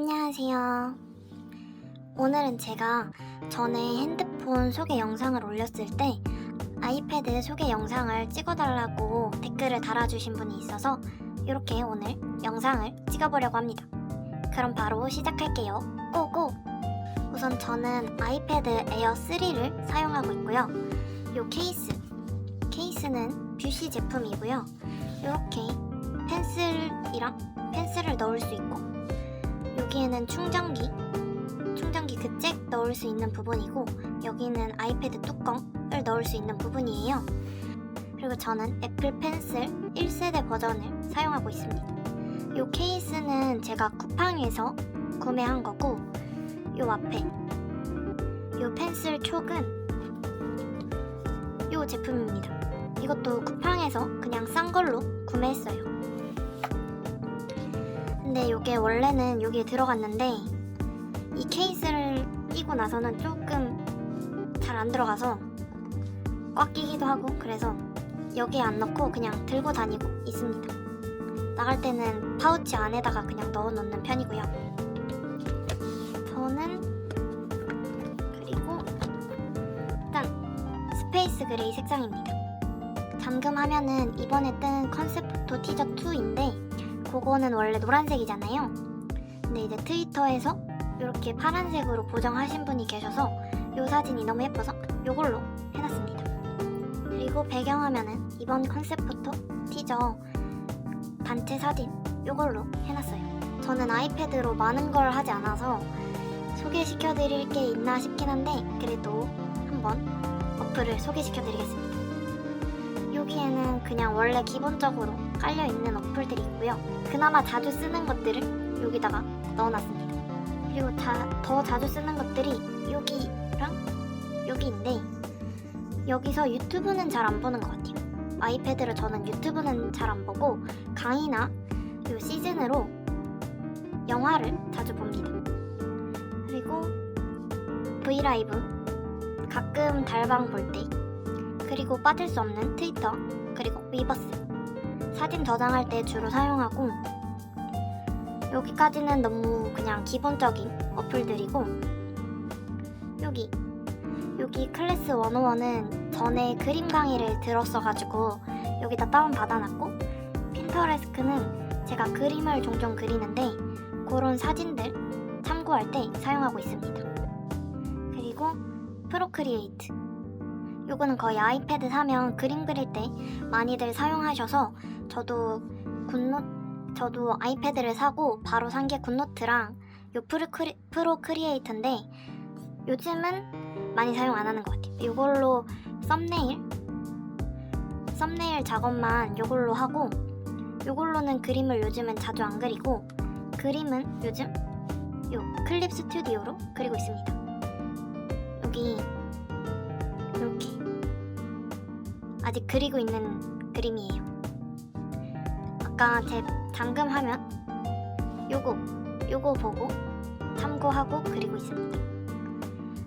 안녕하세요. 오늘은 제가 전에 핸드폰 소개 영상을 올렸을 때 아이패드 소개 영상을 찍어달라고 댓글을 달아주신 분이 있어서 이렇게 오늘 영상을 찍어보려고 합니다. 그럼 바로 시작할게요. 고고! 우선 저는 아이패드 에어 3를 사용하고 있고요. 이 케이스, 케이스는 뷰시 제품이고요. 이렇게 펜슬이랑 펜슬을 넣을 수 있고 여기에는 충전기, 충전기 그 잭 넣을 수 있는 부분이고 여기는 아이패드 뚜껑을 넣을 수 있는 부분이에요. 그리고 저는 애플 펜슬 1세대 버전을 사용하고 있습니다. 이 케이스는 제가 쿠팡에서 구매한 거고 이 앞에 이 펜슬 촉은 이 제품입니다. 이것도 쿠팡에서 그냥 싼 걸로 구매했어요. 근데 이게 원래는 여기에 들어갔는데 이 케이스를 끼고 나서는 조금 잘 안 들어가서 꽉 끼기도 하고 그래서 여기에 안 넣고 그냥 들고 다니고 있습니다. 나갈 때는 파우치 안에다가 그냥 넣어 놓는 편이고요. 저는 그리고 일단 스페이스 그레이 색상입니다. 잠금하면은 이번에 뜬 컨셉 포토 티저 2인데 그거는 원래 노란색이잖아요. 근데 이제 트위터에서 이렇게 파란색으로 보정하신 분이 계셔서 이 사진이 너무 예뻐서 이걸로 해놨습니다. 그리고 배경화면은 이번 컨셉 포토 티저 단체 사진 이걸로 해놨어요. 저는 아이패드로 많은 걸 하지 않아서 소개시켜 드릴 게 있나 싶긴 한데 그래도 한번 어플을 소개시켜 드리겠습니다. 여기에는 그냥 원래 기본적으로 깔려 있는 어플들이 있고요. 그나마 자주 쓰는 것들을 여기다가 넣어놨습니다. 그리고 자, 더 자주 쓰는 것들이 여기랑 여기인데 여기서 유튜브는 잘 안 보는 것 같아요. 아이패드로 저는 유튜브는 잘 안 보고 강의나 요 시즌으로 영화를 자주 봅니다. 그리고 브이라이브 가끔 달방 볼 때 그리고 빠질 수 없는 트위터 그리고 위버스 사진 저장할 때 주로 사용하고 여기까지는 너무 그냥 기본적인 어플들이고 여기 여기 클래스 101은 전에 그림 강의를 들었어가지고 여기다 다운 받아놨고 핀터레스크는 제가 그림을 종종 그리는데 그런 사진들 참고할 때 사용하고 있습니다. 그리고 프로크리에이트 요거는 거의 아이패드 사면 그림 그릴 때 많이들 사용하셔서 저도 굿노 저도 아이패드를 사고 바로 산 게 굿노트랑 요 프로크리, 프로크리에이트인데 요즘은 많이 사용 안 하는 것 같아요. 이걸로 썸네일 썸네일 작업만 요걸로 하고 요걸로는 그림을 요즘은 자주 안 그리고 그림은 요즘 요 클립 스튜디오로 그리고 있습니다. 여기 이렇게 아직 그리고 있는 그림이에요. 아까 제 잠금하면 요거 요거 보고 참고하고 그리고 있습니다.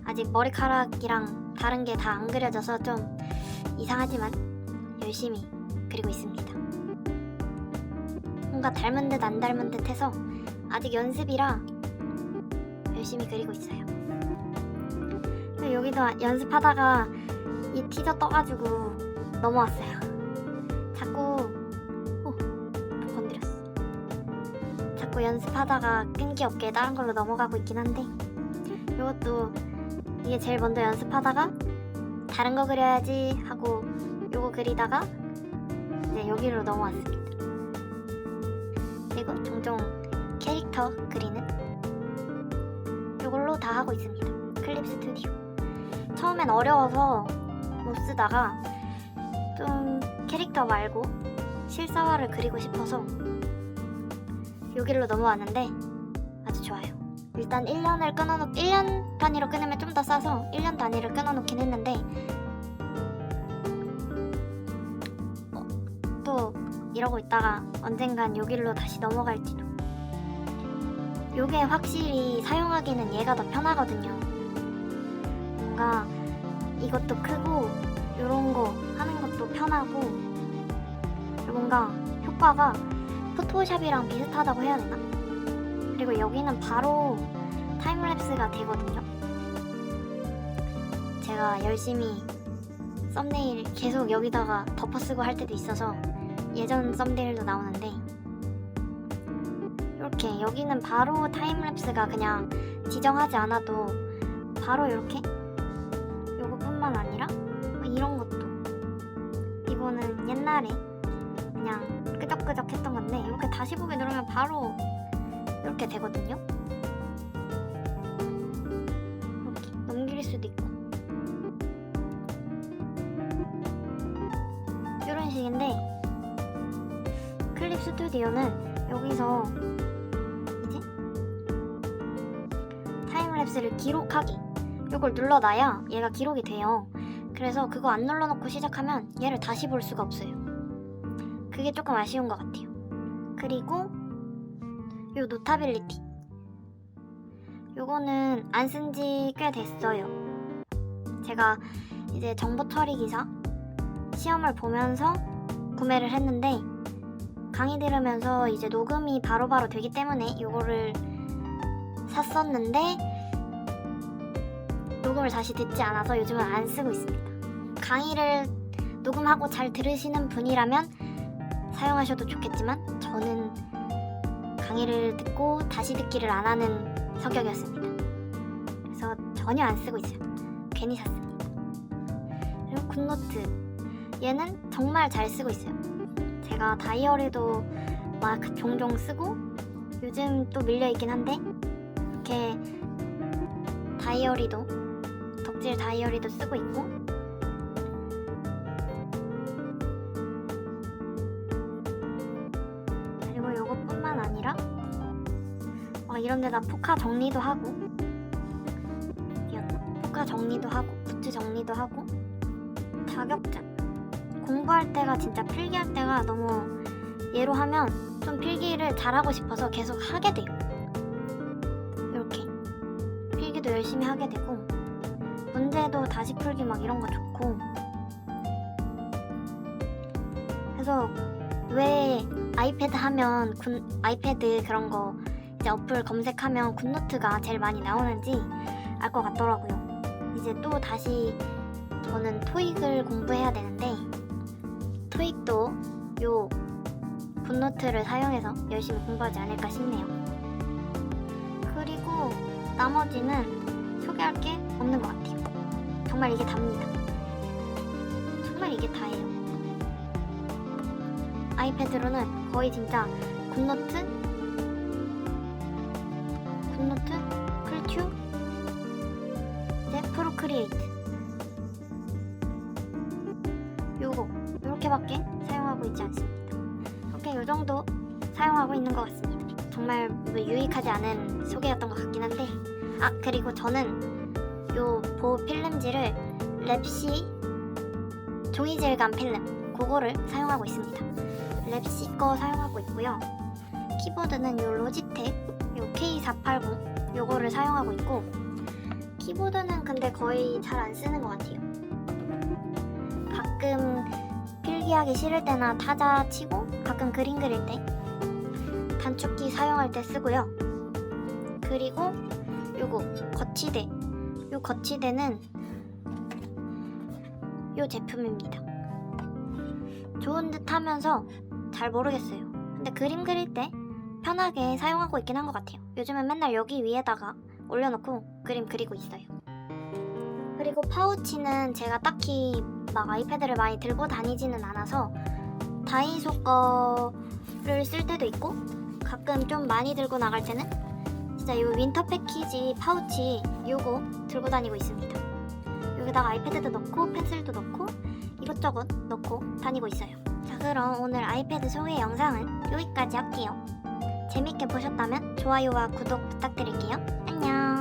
아직 머리카락이랑 다른 게 다 안 그려져서 좀 이상하지만 열심히 그리고 있습니다. 뭔가 닮은 듯 안 닮은 듯 해서 아직 연습이라 열심히 그리고 있어요. 여기도 연습하다가 이 티저 떠가지고 넘어왔어요. 자꾸 오 건드렸어. 자꾸 연습하다가 끈기 없게 다른 걸로 넘어가고 있긴 한데 이것도 이게 제일 먼저 연습하다가 다른 거 그려야지 하고 요거 그리다가 이제 여기로 넘어왔습니다. 그리고 종종 캐릭터 그리는 요걸로 다 하고 있습니다. 클립 스튜디오. 처음엔 어려워서 못 쓰다가 좀 캐릭터 말고 실사화를 그리고 싶어서 여기로 넘어왔는데 아주 좋아요. 일단 1년을 끊어놓 1년 단위로 끊으면 좀 더 싸서 1년 단위를 끊어놓긴 했는데 어, 또 이러고 있다가 언젠간 여기로 다시 넘어갈지도. 요게 확실히 사용하기는 얘가 더 편하거든요. 뭔가 이것도 크고 이런 거 하는 것도 편하고 뭔가 효과가 포토샵이랑 비슷하다고 해야 되나? 그리고 여기는 바로 타임랩스가 되거든요. 제가 열심히 썸네일 계속 여기다가 덮어쓰고 할 때도 있어서 예전 썸네일도 나오는데 이렇게 여기는 바로 타임랩스가 그냥 지정하지 않아도 바로 이렇게 이거는 옛날에 그냥 끄적끄적 했던 건데 이렇게 다시 보기 누르면 바로 이렇게 되거든요. 이렇게 넘길 수도 있고 이런 식인데 클립 스튜디오는 여기서 이제 타임랩스를 기록하기 이걸 눌러놔야 얘가 기록이 돼요. 그래서 그거 안 눌러놓고 시작하면 얘를 다시 볼 수가 없어요. 그게 조금 아쉬운 것 같아요. 그리고 요 노타빌리티 요거는 안 쓴 지 꽤 됐어요. 제가 이제 정보 처리 기사 시험을 보면서 구매를 했는데 강의 들으면서 이제 녹음이 바로바로 되기 때문에 요거를 샀었는데 녹음을 다시 듣지 않아서 요즘은 안 쓰고 있습니다. 강의를 녹음하고 잘 들으시는 분이라면 사용하셔도 좋겠지만 저는 강의를 듣고 다시 듣기를 안 하는 성격이었습니다. 그래서 전혀 안 쓰고 있어요. 괜히 샀습니다. 그리고 굿노트 얘는 정말 잘 쓰고 있어요. 제가 다이어리도 막 종종 쓰고 요즘 또 밀려 있긴 한데 이렇게 다이어리도 덕질 다이어리도 쓰고 있고 이런 데다 포카 정리도 하고? 포카 정리도 하고 굿즈 정리도 하고 자격증. 공부할 때가 진짜 필기할 때가 너무 얘로 하면 좀 필기를 잘하고 싶어서 계속 하게 돼요. 이렇게. 필기도 열심히 하게 되고 문제도 다시 풀기 막 이런 거 좋고. 그래서 왜 아이패드 하면 군, 아이패드 그런 거 이제 어플 검색하면 굿노트가 제일 많이 나오는지 알 것 같더라고요. 이제 또 다시 저는 토익을 공부해야 되는데 토익도 요 굿노트를 사용해서 열심히 공부하지 않을까 싶네요. 그리고 나머지는 소개할 게 없는 것 같아요. 정말 이게 답니다. 정말 이게 다예요. 아이패드로는 거의 진짜 굿노트, 크리에이트 요거 요렇게밖에 사용하고 있지 않습니다. 이렇게 요 정도 사용하고 있는 것 같습니다. 정말 뭐 유익하지 않은 소개였던 것 같긴 한데 아 그리고 저는 요 보호 필름지를 랩시 종이 질감 필름 그거를 사용하고 있습니다. 랩시 거 사용하고 있고요. 키보드는 요 로지텍 요 K480 요거를 사용하고 있고 키보드는 근데 거의 잘 안 쓰는 것 같아요. 가끔 필기하기 싫을 때나 타자 치고 가끔 그림 그릴 때 단축키 사용할 때 쓰고요. 그리고 요거 거치대 요 거치대는 요 제품입니다. 좋은 듯 하면서 잘 모르겠어요. 근데 그림 그릴 때 편하게 사용하고 있긴 한 것 같아요. 요즘은 맨날 여기 위에다가 올려놓고 그림 그리고 있어요. 그리고 파우치는 제가 딱히 막 아이패드를 많이 들고 다니지는 않아서 다이소 거를 쓸 때도 있고 가끔 좀 많이 들고 나갈 때는 진짜 이 윈터 패키지 파우치 요거 들고 다니고 있습니다. 여기다가 아이패드도 넣고 펜슬도 넣고 이것저것 넣고 다니고 있어요. 자 그럼 오늘 아이패드 소개 영상은 여기까지 할게요. 재밌게 보셨다면 좋아요와 구독 부탁드릴게요. 안녕.